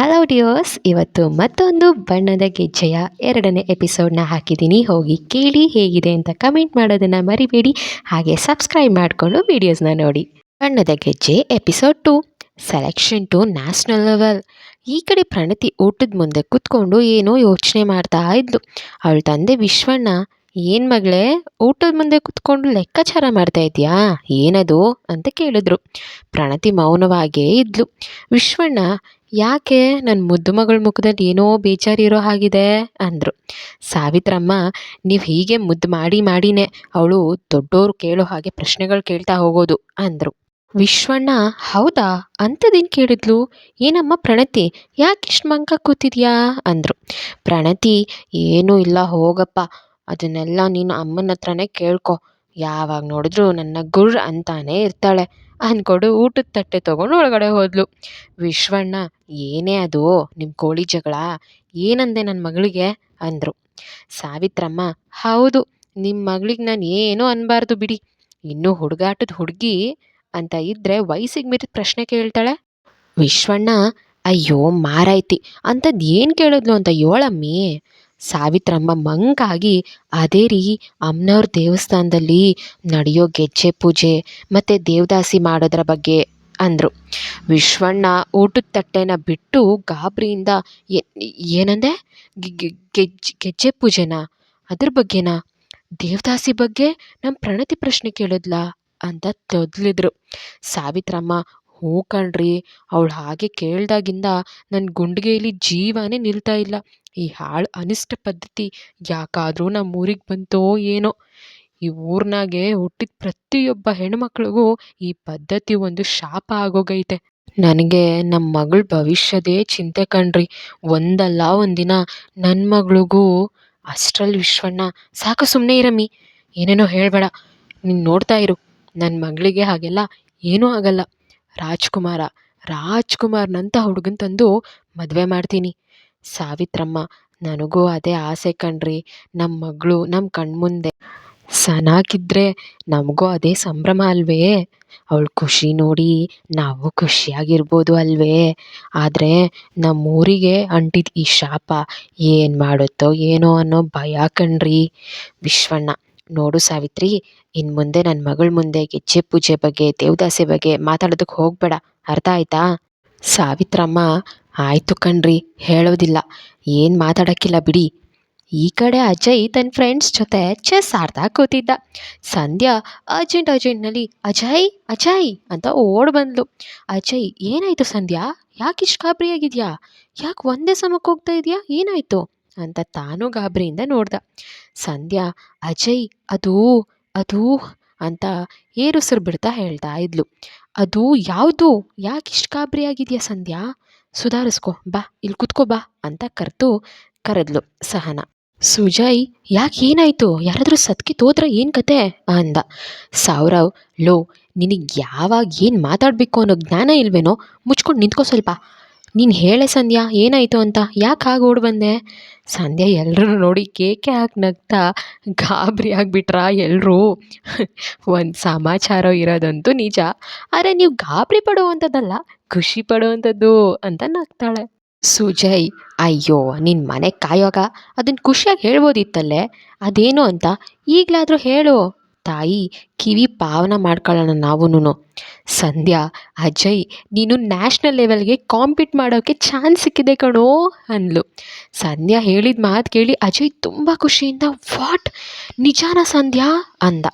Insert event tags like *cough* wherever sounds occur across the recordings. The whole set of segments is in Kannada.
ಹಲೋ ಡಿಯೋಸ್ ಇವತ್ತು ಮತ್ತೊಂದು ಬಣ್ಣದ ಗೆಜ್ಜೆಯ ಎರಡನೇ ಎಪಿಸೋಡ್ನ ಹಾಕಿದ್ದೀನಿ. ಹೋಗಿ ಕೇಳಿ ಹೇಗಿದೆ ಅಂತ ಕಮೆಂಟ್ ಮಾಡೋದನ್ನು ಮರಿಬೇಡಿ. ಹಾಗೆ ಸಬ್ಸ್ಕ್ರೈಬ್ ಮಾಡಿಕೊಂಡು ವೀಡಿಯೋಸ್ನ ನೋಡಿ. Bannada Gejje episode two selection to national level ಈ ಕಡೆ ಪ್ರಣತಿ ಊಟದ ಮುಂದೆ ಕೂತ್ಕೊಂಡು ಏನೋ ಯೋಚನೆ ಮಾಡ್ತಾ ಇದ್ಲು. ಅವಳ ತಂದೆ ವಿಶ್ವಣ್ಣ, ಏನು ಮಗಳೇ, ಊಟದ ಮುಂದೆ ಕೂತ್ಕೊಂಡು ಲೆಕ್ಕಾಚಾರ ಮಾಡ್ತಾ ಇದೆಯಾ? ಏನದು? ಅಂತ ಕೇಳಿದ್ರು. ಪ್ರಣತಿ ಮೌನವಾಗೇ ಇದ್ಲು. ವಿಶ್ವಣ್ಣ ಯಾಕೆ? ನನ್ನ ಮುದ್ದು ಮಗಳ ಮುಖದಲ್ಲಿ ಏನೋ ಬೇಜಾರಿರೋ ಹಾಗಿದೆ ಅಂದರು. ಸಾವಿತ್ರಮ್ಮ, ನೀವು ಹೀಗೆ ಮುದ್ದು ಮಾಡಿ ಮಾಡಿನೇ ಅವಳು ದೊಡ್ಡೋರು ಕೇಳೋ ಹಾಗೆ ಪ್ರಶ್ನೆಗಳು ಕೇಳ್ತಾ ಹೋಗೋದು ಅಂದರು. ವಿಶ್ವಣ್ಣ, ಹೌದಾ? ಅಂಥದ್ದೇನು ಕೇಳಿದ್ಲು? ಏನಮ್ಮ ಪ್ರಣತಿ? ಯಾಕೆ ಇಷ್ಟು ಮಂಕ ಕೂತಿದ್ಯಾ? ಅಂದರು. ಪ್ರಣತಿ, ಏನೂ ಇಲ್ಲ, ಹೋಗಪ್ಪ. ಅದನ್ನೆಲ್ಲ ನೀನು ಅಮ್ಮನ ಹತ್ರನೇ ಕೇಳ್ಕೊ. ಯಾವಾಗ ನೋಡಿದ್ರು ನನ್ನ ಗುರ್ ಅಂತಾನೇ ಇರ್ತಾಳೆ. ಅಂದ್ಕೊಂಡು ಊಟದ ತಟ್ಟೆ ತೊಗೊಂಡು ಒಳಗಡೆ ಹೋದ್ಲು. ವಿಶ್ವಣ್ಣ, ಏನೇ ಅದು ನಿಮ್ಮ ಕೋಳಿ ಜಗಳ, ಏನಂದೆ ನನ್ನ ಮಗಳಿಗೆ? ಅಂದರು. ಸಾವಿತ್ರಮ್ಮ, ಹೌದು ನಿಮ್ಮ ಮಗಳಿಗೆ ನಾನು ಏನೂ ಅನ್ಬಾರ್ದು ಬಿಡಿ. ಇನ್ನೂ ಹುಡುಗಾಟದ ಹುಡುಗಿ ಅಂತ ಇದ್ದರೆ ವಯಸ್ಸಿಗೆ ಮೀರಿದ ಪ್ರಶ್ನೆ ಕೇಳ್ತಾಳೆ. ವಿಶ್ವಣ್ಣ, ಅಯ್ಯೋ, ಮಾರಾಯ್ತಿ ಅಂಥದ್ದು ಏನು ಕೇಳಿದ್ಲು ಅಂತ ಯೋಳಮ್ಮಿ? ಸಾವಿತ್ರಮ್ಮ ಮಂಕಾಗಿ ಅದೇ ರೀ ಅಮ್ಮನವ್ರ ದೇವಸ್ಥಾನದಲ್ಲಿ ನಡೆಯೋ ಗೆಜ್ಜೆ ಪೂಜೆ ಮತ್ತು ದೇವದಾಸಿ ಮಾಡೋದ್ರ ಬಗ್ಗೆ ಅಂದರು. ವಿಶ್ವಣ್ಣ ಊಟದ ತಟ್ಟೆನ ಬಿಟ್ಟು ಗಾಬರಿಯಿಂದ "ಏ- ಏನಂದೆ? ಗೆಜ್ಜೆ ಗೆಜ್ಜೆ ಪೂಜೆನಾ? ಅದ್ರ ಬಗ್ಗೆನಾ? ದೇವದಾಸಿ ಬಗ್ಗೆ ನಮ್ಮ ಪ್ರಣತಿ ಪ್ರಶ್ನೆ ಕೇಳಿದ್ಲಾ ಅಂತ ತೊದಲಿದ್ರು. ಸಾವಿತ್ರಮ್ಮ ಹ್ಞೂ ಕಣ್ರಿ, ಅವಳು ಹಾಗೆ ಕೇಳಿದಾಗಿಂದ ನನ್ನ ಗುಂಡಿಗೆಯಲ್ಲಿ ಜೀವನೇ ನಿಲ್ತಾ ಇಲ್ಲ. ಈ ಹಾಳು ಅನಿಷ್ಟ ಪದ್ಧತಿ ಯಾಕಾದರೂ ನಮ್ಮ ಊರಿಗೆ ಬಂತೋ ಏನೋ. ಈ ಊರ್ನಾಗೆ ಹುಟ್ಟಿದ ಪ್ರತಿಯೊಬ್ಬ ಹೆಣ್ಮಕ್ಳಿಗೂ ಈ ಪದ್ಧತಿ ಒಂದು ಶಾಪ ಆಗೋಗೈತೆ. ನನಗೆ ನಮ್ಮ ಮಗಳ ಭವಿಷ್ಯದೇ ಚಿಂತೆ ಕಣ್ರಿ. ಒಂದಲ್ಲ ಒಂದಿನ ನನ್ನ ಮಗಳಿಗೂ ಅಷ್ಟ್ರಲ್ಲಿ ವಿಶ್ವಣ್ಣ, ಸಾಕು ಸುಮ್ಮನೆ ಇರಮ್ಮಿ ಏನೇನೋ ಹೇಳಬೇಡ. ನೀನು ನೋಡ್ತಾ ಇರು. ನನ್ನ ಮಗಳಿಗೆ ಹಾಗೆಲ್ಲ ಏನೂ ಆಗಲ್ಲ. ರಾಜ್ಕುಮಾರ ರಾಜ್ಕುಮಾರ್ನಂಥ ಹುಡುಗನ ತಂದು ಮದುವೆ ಮಾಡ್ತೀನಿ. ಸಾವಿತ್ರಮ್ಮ, ನನಗೂ ಅದೇ ಆಸೆ ಕಣ್ರಿ. ನಮ್ಮ ಮಗಳು ನಮ್ಮ ಕಣ್ಮುಂದೆ ಸನಾಗಿದ್ದರೆ ನಮಗೂ ಅದೇ ಸಂಭ್ರಮ ಅಲ್ವೇ? ಅವಳ ಖುಷಿ ನೋಡಿ ನಾವು ಖುಷಿಯಾಗಿರ್ಬೋದು ಅಲ್ವೇ? ಆದರೆ ನಮ್ಮೂರಿಗೆ ಅಂಟಿದ ಈ ಶಾಪ ಏನು ಮಾಡುತ್ತೋ ಏನೋ ಅನ್ನೋ ಭಯ ಕಣ್ರಿ. ವಿಶ್ವಣ್ಣ, ನೋಡು ಸಾವಿತ್ರಿ ಇನ್ನು ಮುಂದೆ ನನ್ನ ಮಗಳ ಮುಂದೆ ಗೆಜ್ಜೆ ಪೂಜೆ ಬಗ್ಗೆ, ದೇವದಾಸೆ ಬಗ್ಗೆ ಮಾತಾಡೋದಕ್ಕೆ ಹೋಗಬೇಡ. ಅರ್ಥ ಆಯ್ತಾ? ಸಾವಿತ್ರಮ್ಮ ಆಯಿತು ಕಣ್ರಿ, ಹೇಳೋದಿಲ್ಲ. ಏನು ಮಾತಾಡೋಕ್ಕಿಲ್ಲ ಬಿಡಿ. ಈ ಕಡೆ ಅಜಯ್ ತನ್ನ ಫ್ರೆಂಡ್ಸ್ ಜೊತೆ ಚೆಸ್ ಆಡ್ತಾ ಕೂತಿದ್ದ. ಸಂಧ್ಯಾ, ಅರ್ಜೆಂಟ್, ಅರ್ಜೆಂಟ್ನಲ್ಲಿ, ಅಜಯ್ ಅಜಯ್ ಅಂತ ಓಡ್ ಬಂದ್ಲು. ಅಜಯ್, ಏನಾಯ್ತು ಸಂಧ್ಯಾ? ಯಾಕೆ ಇಷ್ಟು ಗಾಬರಿಯಾಗಿದ್ಯಾ? ಯಾಕೆ ಒಂದೇ ಸಮಕ್ಕೆ ಹೋಗ್ತಾ ಇದೆಯಾ? ಏನಾಯ್ತು? ಅಂತ ತಾನು ಗಾಬರಿಯಿಂದ ನೋಡ್ದ. ಸಂಧ್ಯಾ, ಅಜಯ್, ಅದು ಅದು ಅಂತ ಏರುಸಿರು ಬಿಡ್ತಾ ಹೇಳ್ತಾ ಇದ್ಲು. ಅದು ಯಾವುದು? ಯಾಕೆ ಇಷ್ಟು ಗಾಬರಿಯಾಗಿದೆಯಾ ಸಂಧ್ಯಾ? ಸುಧಾರಿಸ್ಕೊ, ಬಾ ಇಲ್ಲಿ ಕುತ್ಕೋ, ಬಾ ಅಂತ ಕರೆದು ಕರೆದ್ಲು ಸಹನ. ಸುಜಯ್, ಯಾಕೆ ಏನಾಯ್ತು? ಯಾರಾದರೂ ಸತ್ಕಿ ತೋದ್ರ ಏನು ಕತೆ? ಅಂದ. ಸೌರವ್ ಲೋ, ನಿನಗೆ ಯಾವಾಗ ಏನು ಮಾತಾಡಬೇಕು ಅನ್ನೋ ಜ್ಞಾನ ಇಲ್ವೇನೋ, ಮುಚ್ಕೊಂಡು ನಿಂತ್ಕೋ ಸ್ವಲ್ಪ. ನೀನು ಹೇಳೆ ಸಂಧ್ಯಾ, ಏನಾಯಿತು ಅಂತ? ಯಾಕೆ ಹಾಗೆ ಓಡಿ ಬಂದೆ? ಸಂಧ್ಯಾ ಎಲ್ಲರೂ ನೋಡಿ ಕೇಕೆ ಹಾಕಿ ನಗ್ತಾ ಗಾಬರಿ ಆಗಿಬಿಟ್ರಾ ಎಲ್ಲರೂ ಒಂದು ಸಮಾಚಾರ ಇರೋದಂತೂ ನಿಜ. ಆದರೆ ನೀವು ಗಾಬರಿ ಪಡುವಂಥದ್ದಲ್ಲ, ಖುಷಿ ಪಡುವಂಥದ್ದು ಅಂತ ನಗ್ತಾಳೆ. ಸುಜಯ್, ಅಯ್ಯೋ ನಿನ್ನ ಮನೆ ಕಾಯೋಗ? ಅದನ್ನು ಖುಷಿಯಾಗಿ ಹೇಳ್ಬೋದಿತ್ತಲ್ಲೇ? ಅದೇನು ಅಂತ ಈಗಲಾದರೂ ಹೇಳು. ತಾಯಿ ಕಿವಿ ಪಾವನ ಮಾಡ್ಕೊಳ್ಳೋಣ ನಾವೂನು ಸಂಧ್ಯಾ, ಅಜಯ್, ನೀನು ನ್ಯಾಷನಲ್ ಲೆವೆಲ್ಗೆ ಕಾಂಪೀಟ್ ಮಾಡೋಕ್ಕೆ ಚಾನ್ಸ್ ಸಿಕ್ಕಿದೆ ಕಣೋ ಅಂದ್ಲು. ಸಂಧ್ಯಾ ಹೇಳಿದ ಮಾತು ಕೇಳಿ ಅಜಯ್ ತುಂಬ ಖುಷಿಯಿಂದ ವಾಟ್ ನಿಜಾನ ಸಂಧ್ಯಾ? ಅಂದ.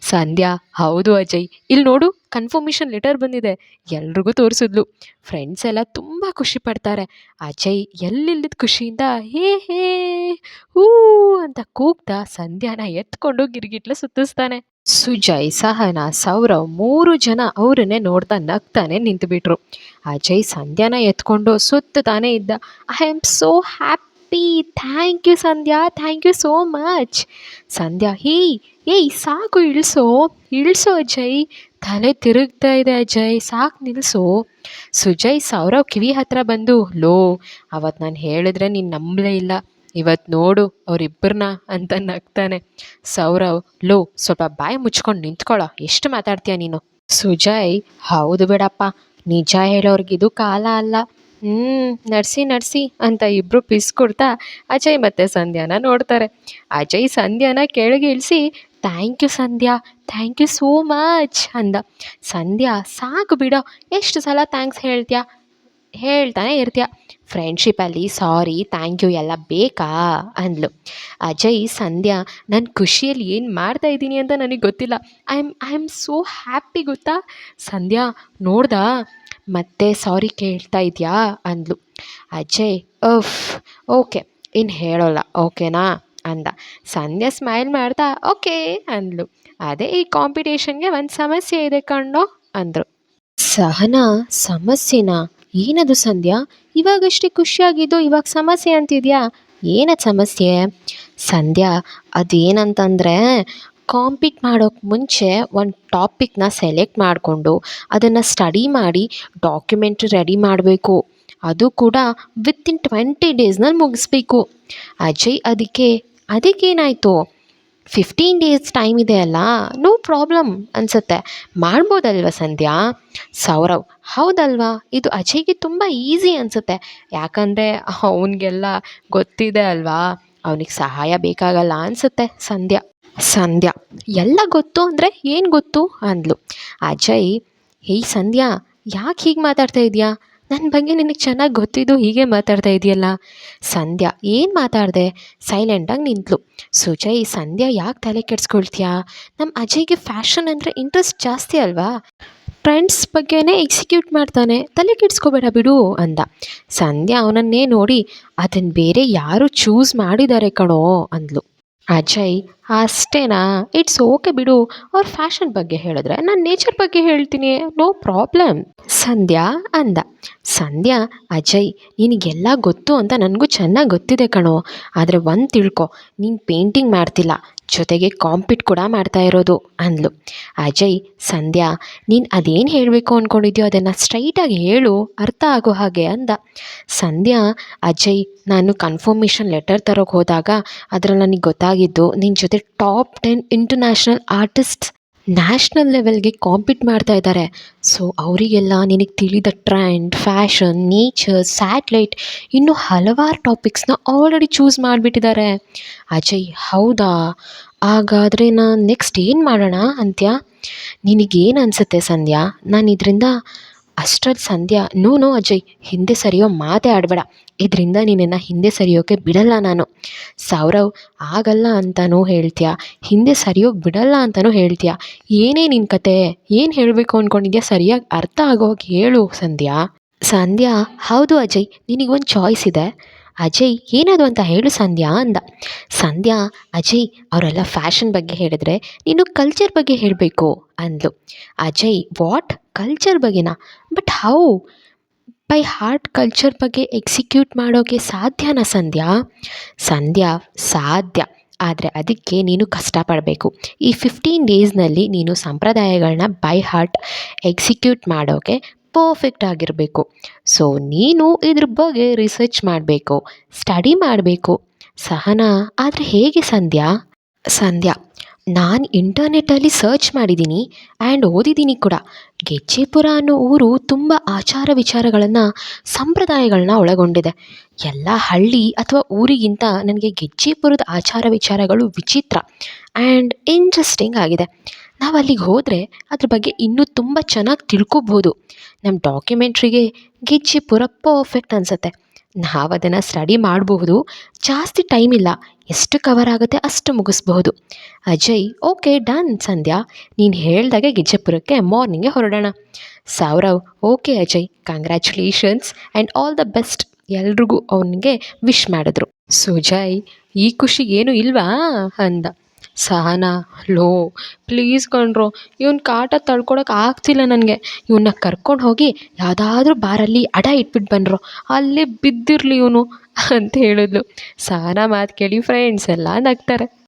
ಸಂಧ್ಯಾ, ಹೌದು ಅಜಯ್. ಇಲ್ಲಿ ನೋಡು ಕನ್ಫರ್ಮೇಷನ್ ಲೆಟರ್ ಬಂದಿದೆ. ಎಲ್ರಿಗೂ ತೋರಿಸಿದ್ಲು. ಫ್ರೆಂಡ್ಸ್ ಎಲ್ಲ ತುಂಬ ಖುಷಿ ಪಡ್ತಾರೆ. ಅಜಯ್ ಎಲ್ಲಿಲ್ಲದ ಖುಷಿಯಿಂದ, ಹೇ ಹೇ, ಹೂ ಅಂತ ಕೂಗ್ತಾ ಸಂಧ್ಯಾನ ಎತ್ಕೊಂಡು ಗಿರ್ಗಿಟ್ಲ ಸುತ್ತಿಸ್ತಾನೆ. ಸುಜಯ್ ಸಹನ ಸೌರವ್ ಮೂರು ಜನ ಅವರನ್ನೇ ನೋಡ್ತಾ ನಗ್ತಾನೆ ನಿಂತುಬಿಟ್ರು. ಅಜಯ್ ಸಂಧ್ಯಾನ ಎತ್ಕೊಂಡು ಸುತ್ತಾನೆ ಇದ್ದ I am so happy thank you Sandhya. Thank you so much Sandhya, hey ಏಯ್ ಸಾಕು ಇಳಿಸೋ ಇಳಿಸೋ ಅಜಯ್. ತಲೆ ತಿರುಗ್ತಾ ಇದೆ ಅಜಯ್, ಸಾಕು ನಿಲ್ಲಿಸು ಸುಜಯ್ ಸೌರವ್ ಕಿವಿ ಹತ್ರ ಬಂದು, ಲೋ ಅವತ್ತು ನಾನು ಹೇಳಿದ್ರೆ ನೀನು ನಂಬಲೇ ಇಲ್ಲ. ಇವತ್ತು ನೋಡು ಅವರಿಬ್ಬರನ್ನ ಅಂತ ನಗ್ತಾನೆ. ಸೌರವ್, ಲೋ, ಸ್ವಲ್ಪ ಬಾಯಿ ಮುಚ್ಕೊಂಡು ನಿಂತ್ಕೊಳ್ಳೋ ಎಷ್ಟು ಮಾತಾಡ್ತೀಯ ನೀನು? ಸುಜಯ್, ಹೌದು ಬಿಡಪ್ಪ, ನಿಜ ಹೇಳೋರ್ಗಿದು ಕಾಲ ಅಲ್ಲ. ಹ್ಞೂ ನಡ್ಸಿ ನಡ್ಸಿ ಅಂತ ಇಬ್ಬರು ಪಿಸ್ ಕೊಡ್ತಾ ಅಜಯ್ ಮತ್ತು ಸಂಧ್ಯಾನ ನೋಡ್ತಾರೆ. ಅಜಯ್ ಸಂಧ್ಯಾನ ಕೆಳಗೆ ಇಳಿಸಿ thank you Sandhya thank you so much ಅಂದ. ಸಂಧ್ಯಾ, ಸಾಕು ಬಿಡೋ, ಎಷ್ಟು ಸಲ ಥ್ಯಾಂಕ್ಸ್ ಹೇಳ್ತೀಯ? ಹೇಳ್ತಾನೆ ಇರ್ತೀಯ. ಫ್ರೆಂಡ್ಶಿಪ್ಪಲ್ಲಿ ಸಾರಿ ಥ್ಯಾಂಕ್ ಯು ಎಲ್ಲ ಬೇಕಾ? ಅಂದ್ಲು. ಅಜಯ್, ಸಂಧ್ಯಾ ನನ್ನ ಖುಷಿಯಲ್ಲಿ ಏನು ಮಾಡ್ತಾ ಇದ್ದೀನಿ ಅಂತ ನನಗೆ ಗೊತ್ತಿಲ್ಲ. I am I am so happy ಗೊತ್ತಾ? ಸಂಧ್ಯಾ, ನೋಡ್ದಾ? ಮತ್ತೆ ಸಾರಿ ಕೇಳ್ತಾ ಇದೆಯಾ? ಅಂದ್ಲು. ಅಜಯ್ ಅಫ್ ಓಕೆ ಇನ್ನು ಹೇಳೋಲ್ಲ, ಓಕೆನಾ? ಅಂದ. ಸಂಧ್ಯಾ ಸ್ಮೈಲ್ ಮಾಡ್ತಾ, ಓಕೆ, ಅಂದ್ಲು. ಅದೇ ಈ ಕಾಂಪಿಟೇಷನ್ಗೆ ಒಂದು ಸಮಸ್ಯೆ ಇದೆ ಕಣ್ಣೋ, ಅಂದರು. ಸಹನಾ, ಸಮಸ್ಯೆನಾ? ಏನದು ಸಂಧ್ಯಾ? ಇವಾಗಷ್ಟೇ ಖುಷಿಯಾಗಿದ್ದು ಇವಾಗ ಸಮಸ್ಯೆ ಅಂತಿದೆಯಾ? ಏನದು ಸಮಸ್ಯೆ? ಸಂಧ್ಯಾ, ಅದೇನಂತಂದರೆ ಕಾಂಪೀಟ್ ಮಾಡೋಕ್ಕೆ ಮುಂಚೆ ಒಂದು ಟಾಪಿಕ್ನ ಸೆಲೆಕ್ಟ್ ಮಾಡಿಕೊಂಡು ಅದನ್ನು ಸ್ಟಡಿ ಮಾಡಿ ಡಾಕ್ಯುಮೆಂಟ್ ರೆಡಿ ಮಾಡಬೇಕು. ಅದು ಕೂಡ ವಿತಿನ್ ಟ್ವೆಂಟಿ ಡೇಸ್ನಲ್ಲಿ ಮುಗಿಸ್ಬೇಕು. ಅಜಯ್, ಅದಕ್ಕೆ, ಅದಕ್ಕೇನಾಯಿತು? ಫಿಫ್ಟೀನ್ ಡೇಸ್ ಟೈಮ್ ಇದೆ ಅಲ್ಲ? ನೋ ಪ್ರಾಬ್ಲಮ್ ಅನಿಸುತ್ತೆ. ಮಾಡ್ಬೋದಲ್ವ ಸಂಧ್ಯಾ? ಸೌರವ್, ಹೌದಲ್ವಾ? ಇದು ಅಜಯ್ಗೆ ತುಂಬ ಈಸಿ ಅನಿಸುತ್ತೆ. ಯಾಕಂದರೆ ಅವನಿಗೆಲ್ಲ ಗೊತ್ತಿದೆ ಅಲ್ವಾ? ಅವನಿಗೆ ಸಹಾಯ ಬೇಕಾಗಲ್ಲ ಅನಿಸುತ್ತೆ ಸಂಧ್ಯಾ. ಸಂಧ್ಯಾ, ಎಲ್ಲ ಗೊತ್ತು ಅಂದರೆ ಏನು ಗೊತ್ತು ಅಂದ್ಲು. ಅಜಯ್ ಹೇಯ್ ಸಂಧ್ಯಾ, ಯಾಕೆ ಹೀಗೆ ಮಾತಾಡ್ತಾ ಇದೆಯಾ? ನನ್ನ ಬಗ್ಗೆ ನಿನಗೆ ಚೆನ್ನಾಗಿ ಗೊತ್ತಿದ್ದು ಹೀಗೆ ಮಾತಾಡ್ತಾ ಇದೆಯಲ್ಲ? ಸಂಧ್ಯಾ, ಏನು ಮಾತಾಡಿದೆ? ಸೈಲೆಂಟಾಗಿ ನಿಂತಳು ಸುಜಯ್ ಸಂಧ್ಯಾ ಯಾಕೆ ತಲೆ ಕೆಡಿಸ್ಕೊಳ್ತೀಯಾ? ನಮ್ಮ ಅಜಯ್ಗೆ ಫ್ಯಾಷನ್ ಅಂದರೆ ಇಂಟ್ರೆಸ್ಟ್ ಜಾಸ್ತಿ ಅಲ್ವಾ? ಫ್ರೆಂಡ್ಸ್ ಬಗ್ಗೆನೇ ಎಕ್ಸಿಕ್ಯೂಟ್ ಮಾಡ್ತಾನೆ. ತಲೆ ಕೆಡಿಸ್ಕೋಬೇಡ ಬಿಡು ಅಂದ. ಸಂಧ್ಯಾ ಅವನನ್ನೇ ನೋಡಿ ಅದನ್ನು ಬೇರೆ ಯಾರು ಚೂಸ್ ಮಾಡಿದ್ದಾರೆ ಕಣೋ ಅಂದ್ಲು. ಅಜಯ್, ಅಷ್ಟೇನಾ? ಇಟ್ಸ್ ಓಕೆ ಬಿಡು. ಅವ್ರ ಫ್ಯಾಷನ್ ಬಗ್ಗೆ ಹೇಳಿದ್ರೆ ನಾನು ನೇಚರ್ ಬಗ್ಗೆ ಹೇಳ್ತೀನಿ. ನೋ ಪ್ರಾಬ್ಲಮ್ ಸಂಧ್ಯಾ ಅಂದ. ಸಂಧ್ಯಾ, ಅಜಯ್, ನಿನಗೆಲ್ಲ ಗೊತ್ತು ಅಂತ ನನಗೂ ಚೆನ್ನಾಗಿ ಗೊತ್ತಿದೆ ಕಣೋ. ಆದರೆ ಒಂದು ತಿಳ್ಕೊ, ನೀನು ಪೇಂಟಿಂಗ್ ಮಾಡ್ತಿಲ್ಲ. ಜೊತೆಗೆ ಕಾಂಪಿಟ್ ಕೂಡ ಮಾಡ್ತಾ ಇರೋದು ಅಂದ್ಲು. ಅಜಯ್, ಸಂಧ್ಯಾ, ನೀನು ಅದೇನು ಹೇಳಬೇಕು ಅಂದ್ಕೊಂಡಿದ್ಯೋ ಅದನ್ನು ಸ್ಟ್ರೈಟಾಗಿ ಹೇಳು, ಅರ್ಥ ಆಗೋ ಹಾಗೆ ಅಂದ. ಸಂಧ್ಯಾ, ಅಜಯ್, ನಾನು ಕನ್ಫರ್ಮೇಷನ್ ಲೆಟರ್ ತರೋಕೆ ಹೋದಾಗ ಅದರಲ್ಲಿ ನನಗೆ ಗೊತ್ತಾಗಿದ್ದು ನಿನ್ನ ಜೊತೆ top ten international artists national ಲೆವೆಲ್ಗೆ ಕಾಂಪೀಟ್ ಮಾಡ್ತಾ ಇದ್ದಾರೆ. ಸೊ ಅವರಿಗೆಲ್ಲ ನಿನಗೆ ತಿಳಿದ ಟ್ರೆಂಡ್ ಫ್ಯಾಷನ್ ನೇಚರ್ ಸ್ಯಾಟ್ಲೈಟ್ ಇನ್ನೂ ಹಲವಾರು ಟಾಪಿಕ್ಸ್ನ ಆಲ್ರೆಡಿ ಚೂಸ್ ಮಾಡಿಬಿಟ್ಟಿದ್ದಾರೆ. ಅಜಯ್, ಹೌದಾ? ಹಾಗಾದರೆ ನಾನು ನೆಕ್ಸ್ಟ್ ಏನು ಮಾಡೋಣ ಅಂತ್ಯ? ನಿನಗೇನು ಅನಿಸುತ್ತೆ ಸಂಧ್ಯಾ? ನಾನು ಇದರಿಂದ ಅಷ್ಟರಲ್ಲಿ ಸಂಧ್ಯಾ, ನೋ ನೋ ಅಜಯ್, ಹಿಂದೆ ಸರಿಯೋ ಮಾತೇ ಆಡಬೇಡ. ಇದರಿಂದ ನೀನನ್ನು ಹಿಂದೆ ಸರಿಯೋಕ್ಕೆ ಬಿಡಲ್ಲ ನಾನು. ಸೌರವ್ ಆಗಲ್ಲ ಅಂತಲೂ ಹೇಳ್ತೀಯ? ಹಿಂದೆ ಸರಿಯೋಕ್ಕೆ ಬಿಡಲ್ಲ ಅಂತಲೂ ಹೇಳ್ತೀಯ? ಏನೇ ನಿನ್ನ ಕತೆ, ಏನು ಹೇಳಬೇಕು ಅಂದ್ಕೊಂಡಿದ್ಯಾ ಸರಿಯಾಗಿ ಅರ್ಥ ಆಗೋಗಿ ಹೇಳು, ಸಂಧ್ಯಾ. ಸಂಧ್ಯಾ, ಹೌದು ಅಜಯ್ ನಿನಗೊಂದು ಚಾಯ್ಸ್ ಇದೆ. ಅಜಯ್ ಏನದು ಅಂತ ಹೇಳು, ಸಂಧ್ಯಾ, ಅಂದ. ಸಂಧ್ಯಾ, ಅಜಯ್, ಅವರೆಲ್ಲ ಫ್ಯಾಷನ್ ಬಗ್ಗೆ ಹೇಳಿದ್ರೆ ನೀನು ಕಲ್ಚರ್ ಬಗ್ಗೆ ಹೇಳಬೇಕು, ಅಂದ್ಲು. Ajay, what? Culture ಬಗ್ಗೆನಾ but how by heart culture ಬಗ್ಗೆ ಎಕ್ಸಿಕ್ಯೂಟ್ ಮಾಡೋಕ್ಕೆ ಸಾಧ್ಯನಾ ಸಂಧ್ಯಾ? ಸಂಧ್ಯಾ, ಸಾಧ್ಯ. ಆದರೆ ಅದಕ್ಕೆ ನೀನು ಕಷ್ಟಪಡಬೇಕು. ಈ ಫಿಫ್ಟೀನ್ ಡೇಸ್ನಲ್ಲಿ ನೀನು ಸಂಪ್ರದಾಯಗಳನ್ನ ಬೈ ಹಾರ್ಟ್ ಎಕ್ಸಿಕ್ಯೂಟ್ ಮಾಡೋಕ್ಕೆ ಪರ್ಫೆಕ್ಟ್ ಆಗಿರಬೇಕು. ಸೊ ನೀನು ಇದ್ರ ಬಗ್ಗೆ ರಿಸರ್ಚ್ ಮಾಡಬೇಕು ಸ್ಟಡಿ ಮಾಡಬೇಕು. ಸಹನಾ, ಆದರೆ ಹೇಗೆ ಸಂಧ್ಯಾ? ಸಂಧ್ಯಾ ನಾನು ಇಂಟರ್ನೆಟ್ಟಲ್ಲಿ ಸರ್ಚ್ ಮಾಡಿದ್ದೀನಿ ಆ್ಯಂಡ್ ಓದಿದ್ದೀನಿ ಕೂಡ. ಗೆಜ್ಜೆಪುರ ಅನ್ನೋ ಊರು ತುಂಬ ಆಚಾರ ವಿಚಾರಗಳನ್ನು ಸಂಪ್ರದಾಯಗಳನ್ನ ಒಳಗೊಂಡಿದೆ. ಎಲ್ಲ ಹಳ್ಳಿ ಅಥವಾ ಊರಿಗಿಂತ ನನಗೆ ಗೆಜ್ಜೆಪುರದ ಆಚಾರ ವಿಚಾರಗಳು ವಿಚಿತ್ರ ಆ್ಯಂಡ್ ಇಂಟ್ರೆಸ್ಟಿಂಗ್ ಆಗಿದೆ. ನಾವು ಅಲ್ಲಿಗೆ ಹೋದರೆ ಅದ್ರ ಬಗ್ಗೆ ಇನ್ನೂ ತುಂಬ ಚೆನ್ನಾಗಿ ತಿಳ್ಕೊಬೋದು. ನಮ್ಮ ಡಾಕ್ಯುಮೆಂಟ್ರಿಗೆ ಗೆಜ್ಜೆಪುರ ಪರ್ಫೆಕ್ಟ್ ಅನಿಸುತ್ತೆ. ನಾವು ಅದನ್ನು ಸ್ಟಡಿ ಮಾಡಬಹುದು. ಜಾಸ್ತಿ ಟೈಮ್ ಇಲ್ಲ. ಎಷ್ಟು ಕವರ್ ಆಗುತ್ತೆ ಅಷ್ಟು ಮುಗಿಸ್ಬಹುದು. Ajay okay done Sandhya. ನೀನು ಹೇಳ್ದಾಗೆ ಗಿಜ್ಜಪುರಕ್ಕೆ ಮಾರ್ನಿಂಗೇ ಹೊರಡೋಣ. Saurav okay Ajay. Congratulations and all the best ಎಲ್ರಿಗೂ ಅವನಿಗೆ ವಿಶ್ ಮಾಡಿದ್ರು. ಸುಜಯ್, ಈ ಖುಷಿ ಏನು ಇಲ್ವಾ? ಅಂದ. ಸಹನಾ, ಲೋ ಪ್ಲೀಸ್ ಕಣ್ರು. ಇವ್ನ ಕಾಟ ತಡ್ಕೊಳಕ್ಕೆ ಆಗ್ತಿಲ್ಲ ನನಗೆ. ಇವನ್ನ ಕರ್ಕೊಂಡು ಹೋಗಿ ಯಾವುದಾದ್ರೂ ಬಾರಲ್ಲಿ ಅಡ ಇಟ್ಬಿಟ್ಟು ಬಂದರು ಅಲ್ಲೇ ಬಿದ್ದಿರಲಿ ಇವನು *laughs* ಅಂತ ಹೇಳಿದ್ಲು. ಸಹನಾ ಮಾತು ಕೇಳಿ ಫ್ರೆಂಡ್ಸ್ ಎಲ್ಲ ನಗ್ತಾರೆ.